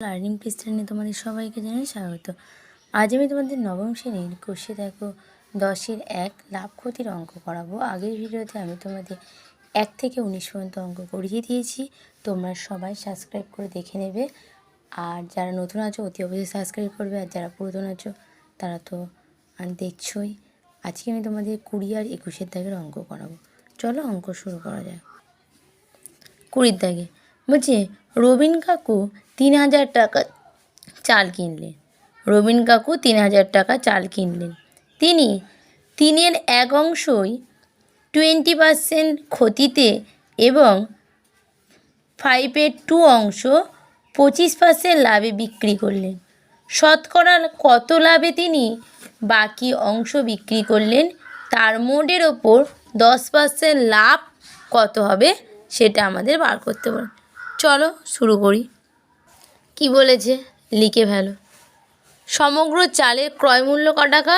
Learning নিয়ে তোমাদের সবাইকে জানাই স্বাগত। আজ আমি তোমাদের নবম শ্রেণির কোষে দেখো দশের এক লাভ ক্ষতির অঙ্ক করাবো। আগের ভিডিওতে আমি তোমাদের এক থেকে উনিশ পর্যন্ত অঙ্ক করিয়ে দিয়েছি। তোমরা সবাই সাবস্ক্রাইব করে দেখে নেবে। আর যারা নতুন আছো, অতি অবশ্যই সাবস্ক্রাইব করবে। আর যারা পুরাতন আছো, তারা তো দেখছোই। আজকে আমি তোমাদের কুড়ি আর একুশের দাগের অঙ্ক করাবো। চলো অঙ্ক শুরু করা যাক। কুড়ির দাগে, বলছি, রবিন কাকু তিন হাজার টাকা চাল কিনলেন। রবিন কাকু তিন হাজার টাকা চাল কিনলেন। তিনি তিনের এক অংশই টোয়েন্টি পার্সেন্ট ক্ষতিতে এবং ফাইভের টু অংশ পঁচিশ পার্সেন্ট লাভে বিক্রি করলেন। শতকরা কত লাভে তিনি বাকি অংশ বিক্রি করলেন তার মোডের ওপর দশ পার্সেন্ট লাভ কত হবে সেটা আমাদের বার করতে পারে চলো শুরু করি। কি বলেছে? লিখে ফেলো। সমগ্র চালের ক্রয় মূল্য ক টাকা?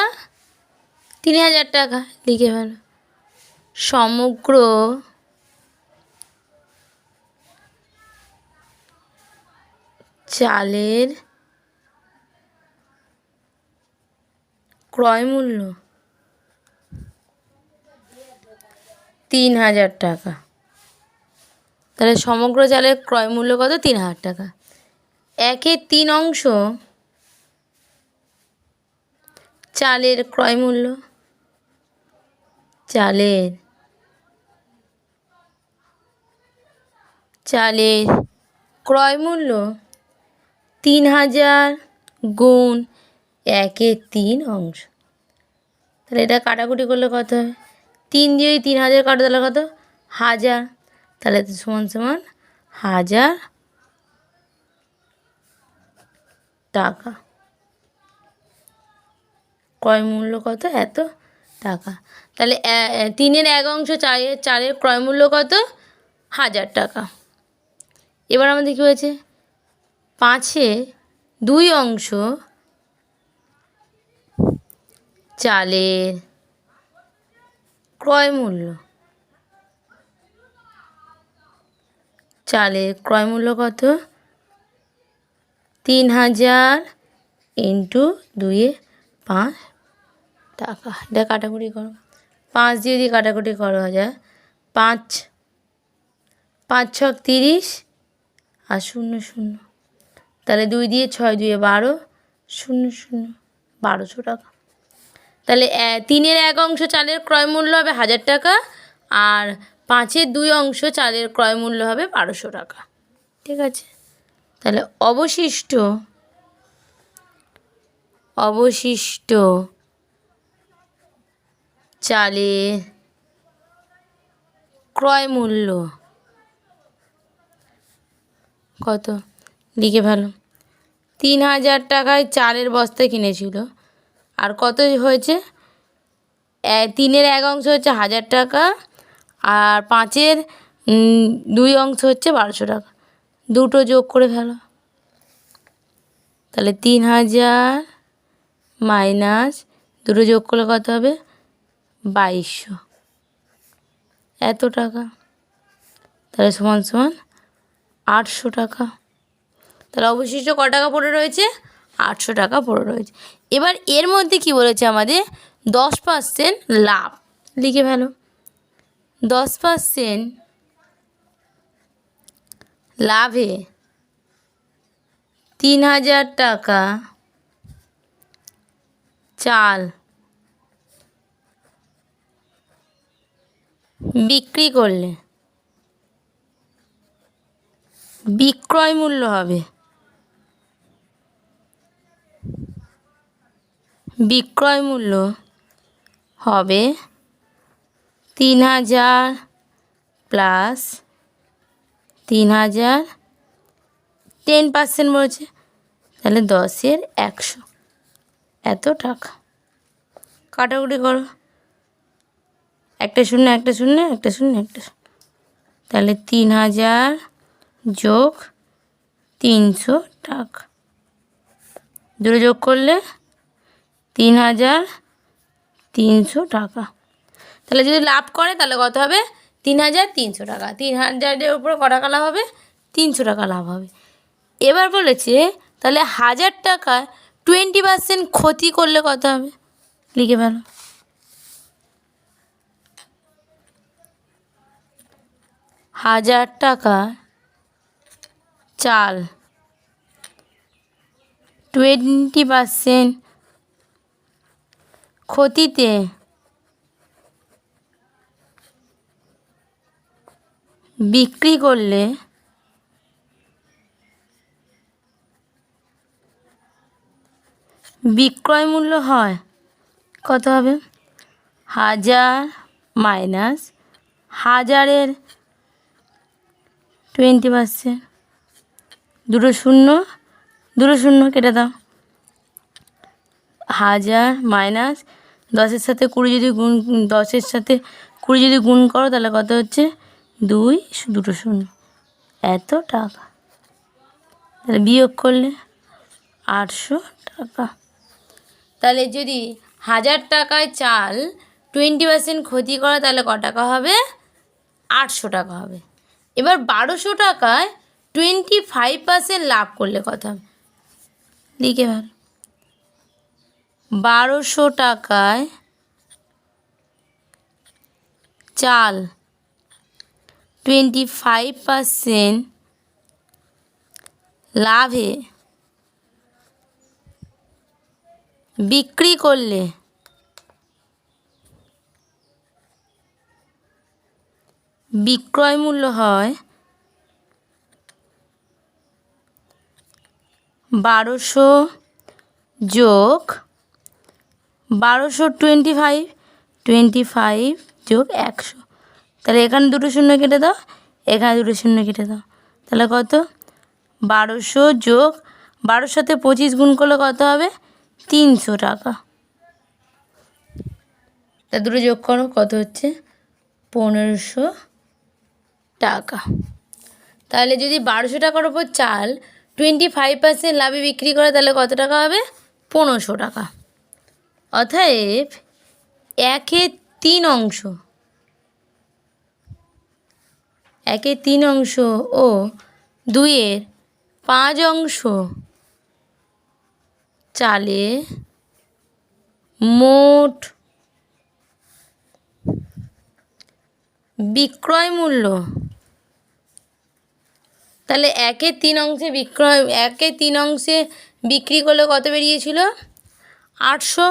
তিন হাজার টাকা, লিখে ফেলো। সমগ্র চালের ক্রয় মূল্য তিন হাজার টাকা। তাহলে সমগ্র চালের ক্রয় মূল্য কত? তিন হাজার টাকা। একের তিন অংশ চালের ক্রয় মূল্য চালের চালের ক্রয় মূল্য তিন হাজার গুণ একের তিন অংশ। তাহলে এটা কাটাকুটি করলে কত হয়? তিন দিয়ে তিন হাজার কাটো তাহলে কত? হাজার। তাহলে তো সমান সমান হাজার টাকা। ক্রয় মূল্য কত? এত টাকা। তাহলে তিনের এক অংশ চালের চালের ক্রয় মূল্য কত? হাজার টাকা। এবার আমাদের কী হয়েছে? পাঁচে দুই অংশ চালের ক্রয় মূল্য। চালের ক্রয় মূল্য কত? তিন হাজার ইন্টু দুইয়ে পাঁচ। টাকা। এটা কাটাকুটি করো। পাঁচ দিয়ে দিয়ে কাটাকুটি করা যায় পাঁচ পাঁচ ছক তিরিশ আর শূন্য শূন্য। তাহলে দুই দিয়ে ছয় দুয়ে বারো, শূন্য শূন্য, বারোশো টাকা। তাহলে তিনের এক অংশ চালের ক্রয় মূল্য হবে হাজার টাকা আর পাঁচের দুই অংশ চালের ক্রয় মূল্য হবে বারোশো টাকা। ঠিক আছে? তাহলে অবশিষ্ট অবশিষ্ট চালের ক্রয় মূল্য কত? লিখে ভালো। তিন হাজার টাকায় চালের বস্তা কিনেছিল। আর কত হয়েছে? তিনের এক অংশ হচ্ছে হাজার টাকা আর পাঁচের দুই অংশ হচ্ছে বারোশো টাকা। দুটো যোগ করে ফেলো। তাহলে তিন হাজার মাইনাস দুটো যোগ করলে কত হবে? বাইশশো। এত টাকা। তাহলে সমান সমান আটশো টাকা। তাহলে অবশিষ্ট ক টাকা পড়ে রয়েছে? আটশো টাকা পড়ে রয়েছে। এবার এর মধ্যে কি বলেছে আমাদের? দশ পার্সেন্ট লাভ। লিখে ফেলো। দশ পার্সেন্ট লাভে তিন হাজার টাকা চাল বিক্রি করলে বিক্রয় মূল্য হবে। বিক্রয় মূল্য হবে তিন হাজার প্লাস তিন হাজার টেন পার্সেন্ট বলছে। তাহলে দশের একশো। এত টাকা। কাটাকুটি করো। একটা শূন্য একটা শূন্য একটা শূন্য, একটা তাহলে তিন হাজার যোগ তিনশো টাকা। দুটো যোগ করলে তিন হাজার তিনশো টাকা। তাহলে যদি লাভ করে তাহলে কত হবে? তিন হাজার তিনশো টাকা। তিন হাজারের উপরে ক টাকা লাভ হবে? তিনশো টাকা লাভ হবে। এবার বলেছে, তাহলে হাজার টাকা টোয়েন্টি পার্সেন্ট ক্ষতি করলে কত হবে? লিখে ফেলো। হাজার টাকা চাল টোয়েন্টি পার্সেন্ট ক্ষতিতে বিক্রি করলে বিক্রয় মূল্য হয়, কত হবে? হাজার মাইনাস হাজারের টোয়েন্টি পার্সেন্ট। দুটো শূন্য দুটো শূন্য কেটে দাও। হাজার মাইনাস দশের সাথে কুড়ি যদি গুণ, দশের সাথে কুড়ি যদি গুণ করো, তাহলে কত হচ্ছে? দুই দুটো শূন্য। এত টাকা। তাহলে বিয়োগ করলে আটশো টাকা। তাহলে যদি হাজার টাকায় চাল টোয়েন্টি পার্সেন্ট ক্ষতি করে, তাহলে ক টাকা হবে? আটশো টাকা হবে। এবার বারোশো টাকায় টোয়েন্টি ফাইভ পার্সেন্ট লাভ করলে কত হবে? লিখে ভালো বারোশো টাকায় চাল টোয়েন্টি ফাইভ পার্সেন্ট লাভে বিক্রি করলে বিক্রয় মূল্য হয় বারোশো যোগ বারোশো টোয়েন্টি ফাইভ টোয়েন্টি ফাইভ যোগ একশো। তাহলে এখানে দুটো শূন্য কেটে দাও, এখানে দুটো শূন্য কেটে দাও। তাহলে কত? বারোশো যোগ, বারোর সাথে পঁচিশ গুণ করলে কত হবে? তিনশো টাকা। তা দুটো যোগ করো, কত হচ্ছে? পনেরোশো টাকা। তাহলে যদি বারোশো টাকার ওপর চাল টোয়েন্টি ফাইভ পার্সেন্ট লাভে বিক্রি করে, তাহলে কত টাকা হবে? পনেরোশো টাকা। অতএব একের তিন অংশ একের তিন অংশ ও দুইয়ের পাঁচ অংশ। চালে মোট বিক্রয় মূল্য। তাহলে একের তিন অংশে বিক্রয়, একের তিন অংশে বিক্রি করলে কত বেরিয়েছিল? আটশো।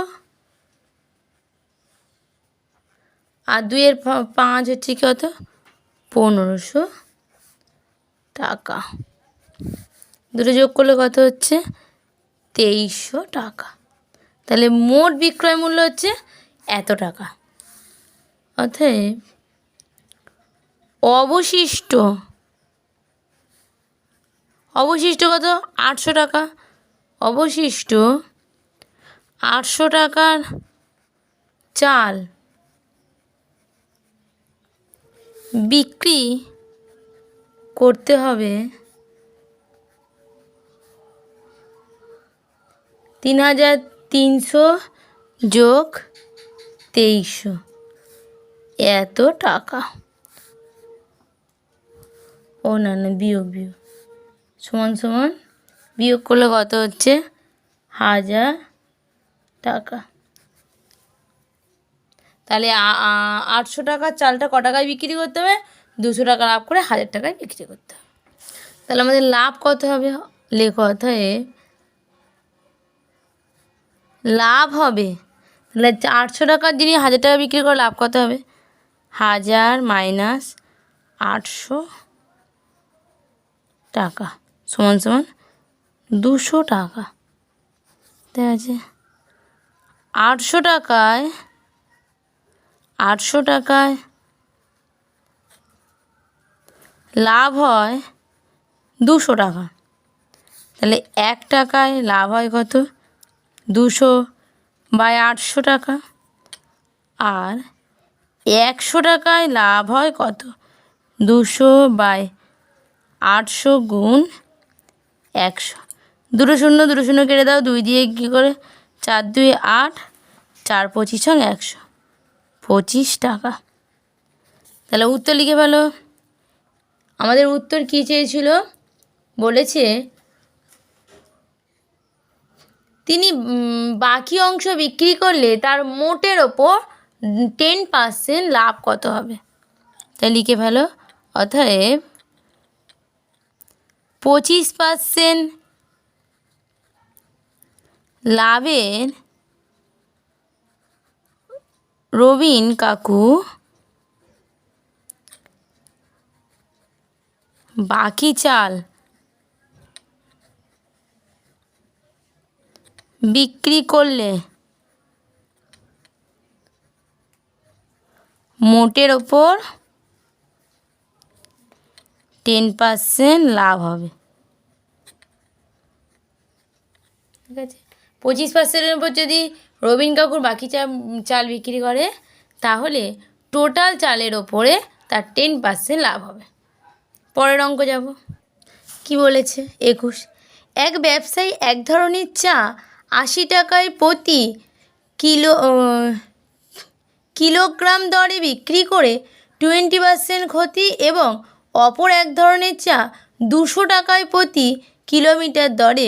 আর দুইয়ের পাঁচ হচ্ছে কত? পনেরোশো টাকা। দুটো যোগ করলে কত হচ্ছে? তেইশশো টাকা। তাহলে মোট বিক্রয় মূল্য হচ্ছে এত টাকা। অতএব অবশিষ্ট অবশিষ্ট কত? আটশো টাকা। অবশিষ্ট আটশো টাকার চাল বিক্রি করতে হবে। তিন হাজার তিনশো যোগ তেইশশো। এত টাকা। ও না না, বিয়োগ বিয়োগ। সমান সমান বিয়োগ করলে কত হচ্ছে? হাজার টাকা। তাহলে আটশো টাকার চালটা ক টাকায় বিক্রি করতে হবে? দুশো টাকা লাভ করে হাজার টাকায় বিক্রি করতে হবে। তাহলে আমাদের লাভ কত হবে? লেখো অতএব লাভ হবে। তাহলে আটশো টাকার জিনিস হাজার টাকা বিক্রি করে লাভ কত হবে? হাজার মাইনাস আটশো টাকা সমান সমান দুশো টাকা। ঠিক আছে? আটশো টাকায় আটশো টাকায় লাভ হয় দুশো টাকা। তাহলে এক টাকায় লাভ হয় কত? দুশো বাই আটশো টাকা। আর একশো টাকায় লাভ হয় কত? দুশো বাই আটশো গুণ একশো। দুটো শূন্য দুটো শূন্য কেটে দাও, দুই দিয়ে কী করে? চার দুই আট, চার পঁচিশ সঙ্গে একশো। পঁচিশ টাকা। তাহলে উত্তর লিখে ভালো আমাদের উত্তর কী চেয়েছিল? বলেছে, তিনি বাকি অংশ বিক্রি করলে তার মোটের ওপর টেন পার্সেন্ট লাভ কত হবে? তাই লিখে ভালো অতএব, পঁচিশ পার্সেন্ট লাভের রবিন কাকু বাকি চাল বিক্রি করলে মোটের ওপর টেন পার্সেন্ট লাভ হবে। ঠিক আছে? পঁচিশ পার্সেন্টের উপর যদি রবিন কাকুর বাকি চা চাল বিক্রি করে, তাহলে টোটাল চালের ওপরে তার টেন পার্সেন্ট লাভ হবে। পরের অঙ্ক যাব। কি বলেছে? একুশ। এক ব্যবসায়ী এক ধরনের চা আশি টাকায় প্রতি কিলো কিলোগ্রাম দরে বিক্রি করে টোয়েন্টি পার্সেন্ট ক্ষতি এবং অপর এক ধরনের চা দুশো টাকায় প্রতি কিলোমিটার দরে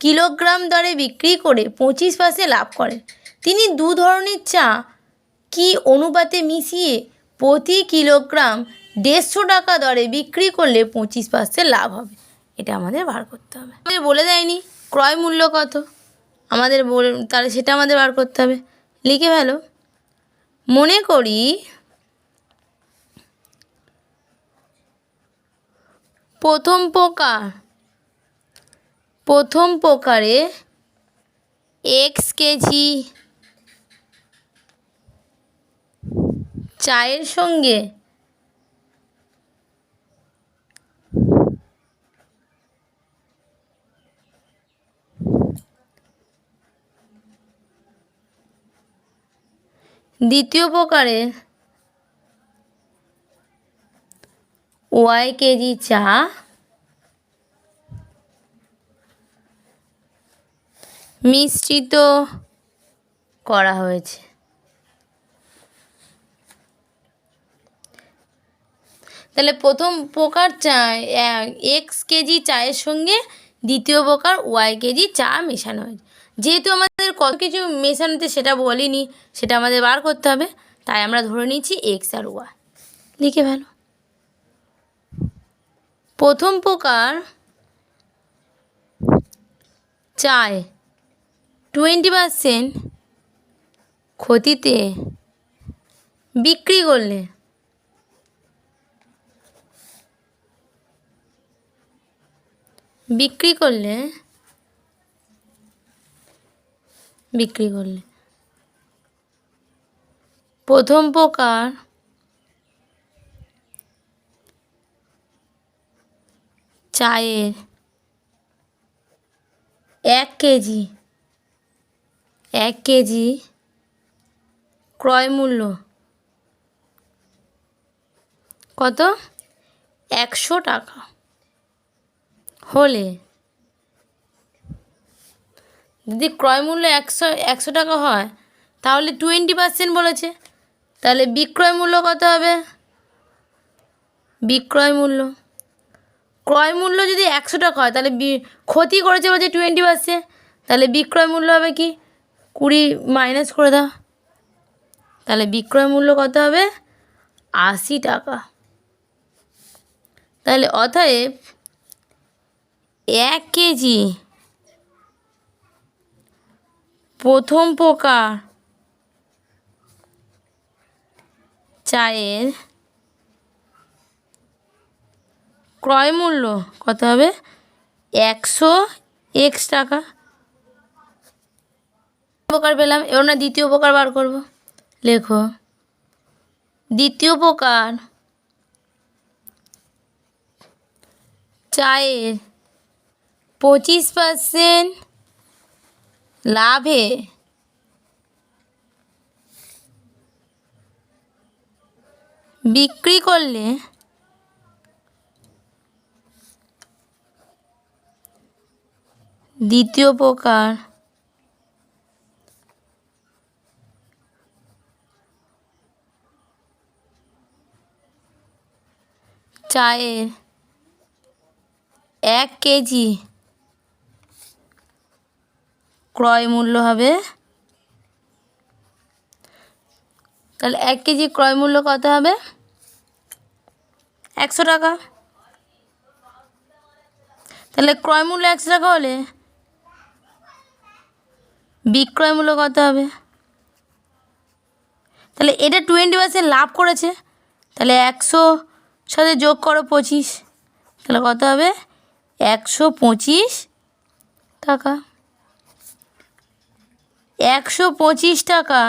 কিলোগ্রাম দরে বিক্রি করে পঁচিশ পার্সেন্ট লাভ করেন। তিনি দু ধরনের চা কি অনুপাতে মিশিয়ে প্রতি কিলোগ্রাম দেড়শো টাকা দরে বিক্রি করলে পঁচিশ পার্সেন্ট লাভ হবে? এটা আমাদের বার করতে হবে। আমাদের বলে দেয়নি, ক্রয় মূল্য কত? আমাদের বল, তাহলে সেটা আমাদের বার করতে হবে। লিখে ফেলো। মনে করি প্রথম প্রকার প্রথম প্রকারে এক্স কেজি চায়ের সঙ্গে দ্বিতীয় প্রকারে ওয়াই কেজি চা মিশ্রিত করা হয়েছে। তাহলে প্রথম প্রকার চা এক্স কেজি চায়ের সঙ্গে দ্বিতীয় প্রকার ওয়াই কেজি চা মেশানো হয়েছে। যেহেতু আমাদের কত কিছু মেশানোতে সেটা বলিনি, সেটা আমাদের বার করতে হবে। তাই আমরা ধরে নিচ্ছি এক্স আর ওয়াই লিখে ভালো প্রথম প্রকার চায় টোয়েন্টি পারসেন্ট ক্ষতিতে বিক্রি করলে বিক্রি করলে বিক্রি করলে প্রথম প্রকার চায়ের এক কেজি এক কেজি ক্রয় মূল্য কত? একশো টাকা। হলে যদি ক্রয় মূল্য একশো একশো টাকা হয়, তাহলে টোয়েন্টি পার্সেন্ট বলেছে। তাহলে বিক্রয় মূল্য কত হবে? বিক্রয় মূল্য। ক্রয় মূল্য যদি একশো টাকা হয়, তাহলে ক্ষতি করেছে বলছে টোয়েন্টি পার্সেন্ট তাহলে বিক্রয় মূল্য হবে কি? কুড়ি মাইনাস করে দাও। তাহলে বিক্রয় মূল্য কত হবে? আশি টাকা। তাহলে অতএব এক কেজি প্রথম পোকা চায়ের ক্রয় মূল্য কত হবে? একশো এক্স টাকা। প্রকার পেলাম, এবার না দ্বিতীয় প্রকার বার করব। লেখো, দ্বিতীয় প্রকার চায়ের পঁচিশ পার্সেন্ট লাভে বিক্রি করলে দ্বিতীয় প্রকার চায়ের এক কেজি ক্রয় মূল্য হবে, তাহলে এক কেজি ক্রয় মূল্য কত হবে? একশো টাকা। তাহলে ক্রয় মূল্য একশো টাকা হলে বিক্রয় মূল্য কত হবে? তাহলে এটা টোয়েন্টি পার্সেন্ট লাভ করেছে, তাহলে একশো সাথে যোগ করো পঁচিশ। তাহলে কত হবে? একশো পঁচিশ টাকা। একশো পঁচিশ টাকা।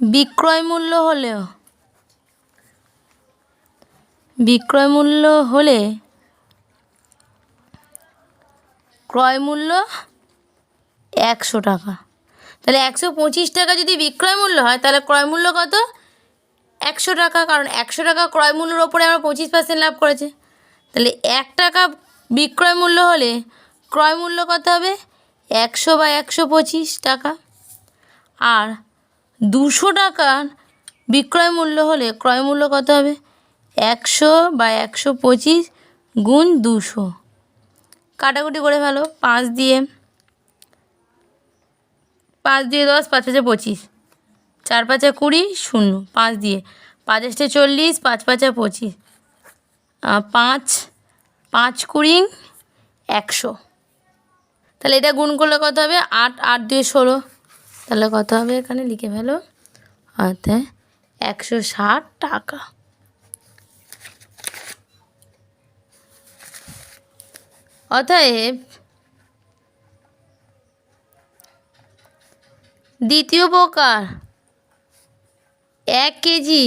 বিক্রয় মূল্য হলেও, বিক্রয় মূল্য হলে, ক্রয় মূল্য একশো টাকা। তাহলে একশো পঁচিশ টাকা যদি বিক্রয় মূল্য হয়, তাহলে ক্রয় মূল্য কত? একশো টাকা, কারণ একশো টাকা ক্রয় মূল্যের ওপরে আমরা পঁচিশ পার্সেন্ট লাভ করেছে। তাহলে এক টাকা বিক্রয় মূল্য হলে ক্রয় মূল্য কত হবে? একশো বা একশো পঁচিশ টাকা। আর দুশো টাকার বিক্রয় মূল্য হলে ক্রয় মূল্য কত হবে? একশো বা একশো পঁচিশ গুণ দুশো। কাটাকুটি করে ফেলো, পাঁচ দিয়ে। পাঁচ দিয়ে দশ, পাঁচ পাঁচে পঁচিশ। চার পাঁচা কুড়ি, শূন্য, পাঁচ দিয়ে। পাঁচ আষ্টে চল্লিশ, পাঁচ পাঁচা পঁচিশ। পাঁচ পাঁচ কুড়ি, একশো। তাহলে এটা গুণ করলে কত হবে? আট আট দিয়ে ষোলো। তাহলে কত হবে এখানে? লিখে ফেলো। অর্থাৎ একশো ষাট টাকা। অতএব দ্বিতীয় প্রকার, এক কেজি।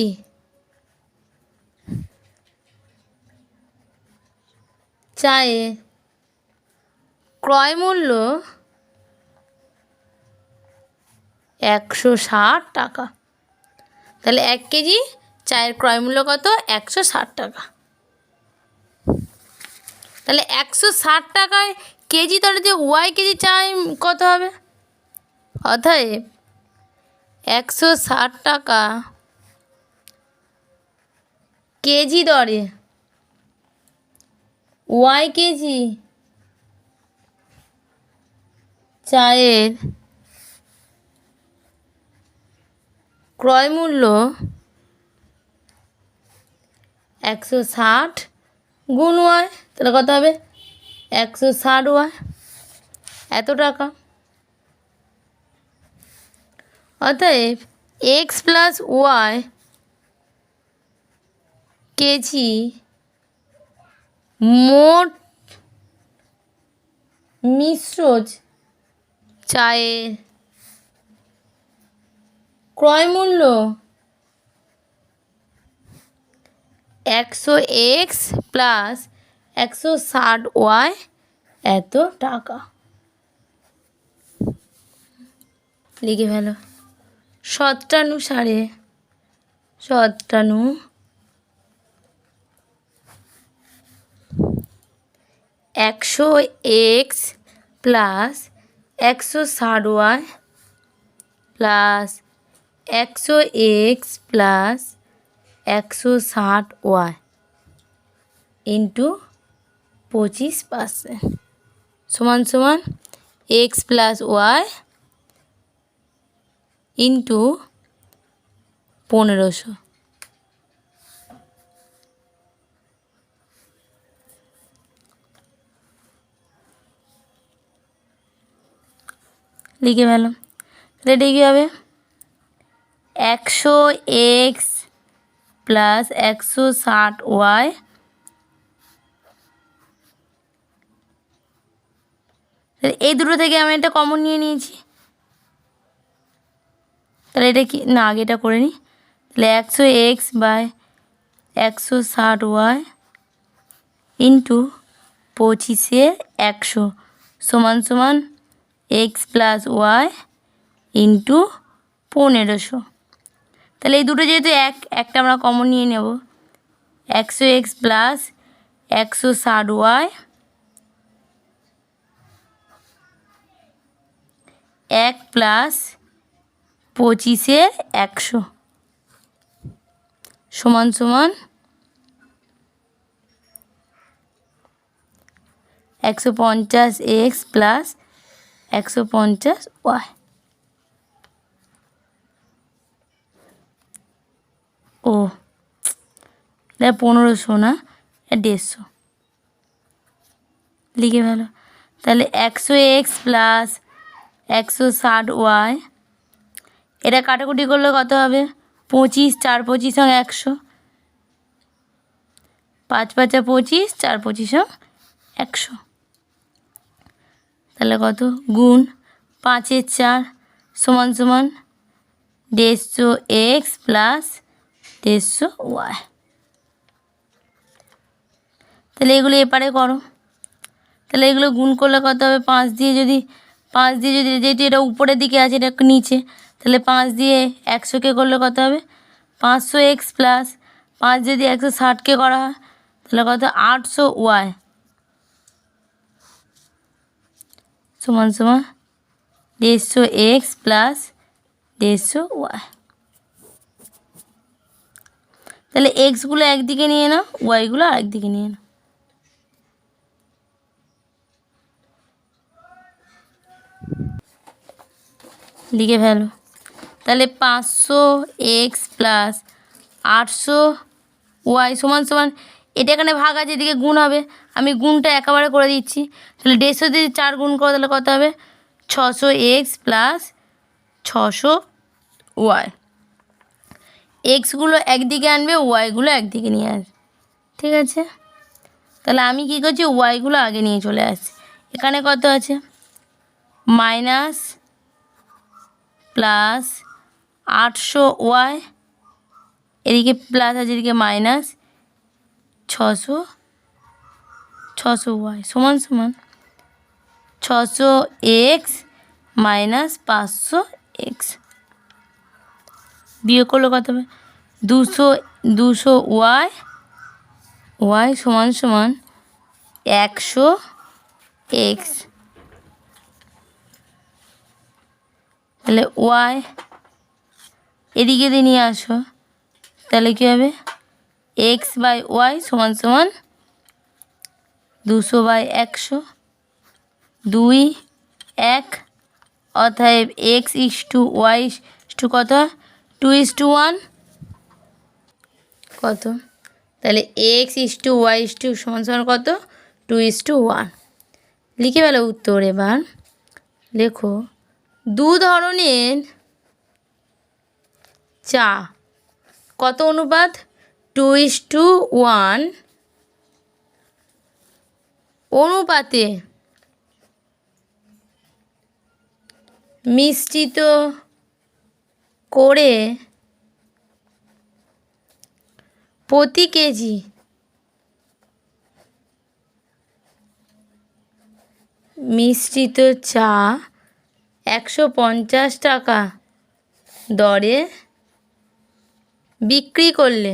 চায়ে ক্রয় মূল্য একশো ষাট টাকা। তাহলে এক কেজি চায়ের ক্রয় মূল্য কত? একশো ষাট টাকা। তাহলে একশো ষাট টাকায় কেজি, তাহলে যে ওয়াই কেজি চাই কত হবে? অতএব একশো ষাট টাকা কেজি দরে। ওয়াই কেজি চায়ের ক্রয়মূল্য একশো ষাট গুণ ওয়াই, তাহলে কত হবে? একশো ষাট ওয়াই, এত টাকা। অতএব এক্স প্লাস ওয়াই কেজি মোট মিশ্রজ চায়ের ক্রয় মূল্য একশো এক্স প্লাস একশো ষাট ওয়াই এত টাকা। লিখে ফেলো। শতানুসারে শতানু একশো এক্স প্লাস একশো ষাট ওয়াই প্লাস একশো এক্স প্লাস একশো ষাট ওয়াই ইন্টু পঁচিশ পার্সেন্ট। সমান সমান এক্স প্লাস ওয়াই ইন্টু পনেরোশো। লিখে ফেলো। রেডি কী হবে? একশো এক্স প্লাস একশো ষাট ওয়াই এই দুটো থেকে আমি একটা কমন নিয়ে নিয়েছি। তাহলে এটা কি? না, আগে এটা করে নিই তাহলে একশো এক্স বাই একশো ষাট ওয়াই ইন্টু পঁচিশে একশো সমান সমান এক্স প্লাস ওয়াই ইন্টু পনেরোশো। তাহলে এই দুটো যেহেতু এক, একটা আমরা কমন নিয়ে নেব। একশো এক্স প্লাস একশো ষাট ওয়াই এক প্লাস পঁচিশে একশো। সমান সমান একশো পঞ্চাশ এক্স প্লাস একশো পঞ্চাশ ওয়াই। ও, এটা পনেরোশো না দেড়শো। লিখে ভালো তাহলে একশো এক্স প্লাস একশো ষাট ওয়াই এটা কাটাকুটি করলে কত হবে? পঁচিশ, চার পঁচিশ সঙ্গে একশো। পাঁচ পাঁচা পঁচিশ, চার পঁচিশ একশো। তাহলে কত? গুণ পাঁচের চার সমান সমান দেড়শো এক্স প্লাস দেড়শো ওয়াই তাহলে এগুলো এপারে করো। তাহলে এগুলো গুণ করলে কত হবে? পাঁচ দিয়ে যদি, পাঁচ দিয়ে যদি যেহেতু এটা উপরের দিকে আছে, এটা নিচে তাহলে পাঁচ দিয়ে একশোকে করলে কত হবে? পাঁচশো এক্স প্লাস পাঁচ যদি একশো ষাটকে করা হয়, তাহলে কত? আটশো ওয়াই সমান সমান দেড়শো এক্স প্লাস দেড়শো ওয়াই তাহলে এক্সগুলো একদিকে নিয়ে নাও ওয়াইগুলো আরেকদিকে নিয়ে নাও। লিখে ফেলো। তাহলে পাঁচশো এক্স প্লাস আটশো ওয়াই সমান সমান, এটা এখানে ভাগ আছে, এদিকে গুণ হবে। আমি গুণটা একেবারে করে দিচ্ছি। তাহলে দেড়শো দিয়ে চার গুণ করো, তাহলে কত হবে? ছশো এক্স প্লাস ছশো ওয়াই এক্সগুলো একদিকে আনবে ওয়াইগুলো একদিকে নিয়ে আসবে। ঠিক আছে? তাহলে আমি কী করছি? ওয়াইগুলো আগে নিয়ে চলে আসছি। এখানে কত আছে? মাইনাস প্লাস আটশো ওয়াই, এদিকে প্লাস আছে এদিকে মাইনাস ছশো ছশো ওয়াই, সমান সমান, ছশো এক্স মাইনাস পাঁচশো এক্স বিয়োগ করলে কত হবে? দুশো দুশো ওয়াই ওয়াই সমান সমান একশো এক্স তাহলে ওয়াই এদিকে দিয়ে নিয়ে আসো। তাহলে কী হবে? এক্স বাই ওয়াই সমান সমান দুশো বাই একশো দুই এক। অতএব X is to Y is to কত? টু ইস টু ওয়ান কত? তাহলে X is to Y is to সমান সমান কত? টু ইস টু ওয়ান লিখে ফেলো উত্তর এবার। লেখো, দু ধরনের চা। কত অনুপাত? Two is to one. অনুপাতে মিশ্রিত করে প্রতি কেজি মিশ্রিত চা একশো পঞ্চাশ টাকা দরে বিক্রি করলে।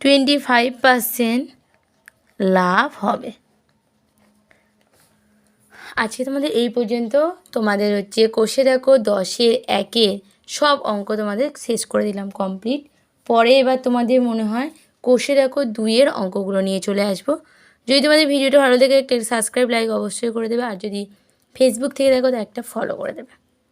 টোয়েন্টি ফাইভ পারসেন্ট লাভ হবে। আজকে তোমাদের এই পর্যন্ত। তোমাদের হচ্ছে কোষে দেখো দশের একে সব অঙ্ক তোমাদের শেষ করে দিলাম কমপ্লিট পরে এবার তোমাদের মনে হয় কোষে দেখো দুইয়ের অঙ্কগুলো নিয়ে চলে আসব। যদি তোমাদের ভিডিওটা ভালো লাগে একটা সাবস্ক্রাইব লাইক অবশ্যই করে দেবে। আর যদি ফেসবুক থেকে দেখো, তো একটা ফলো করে দেবে।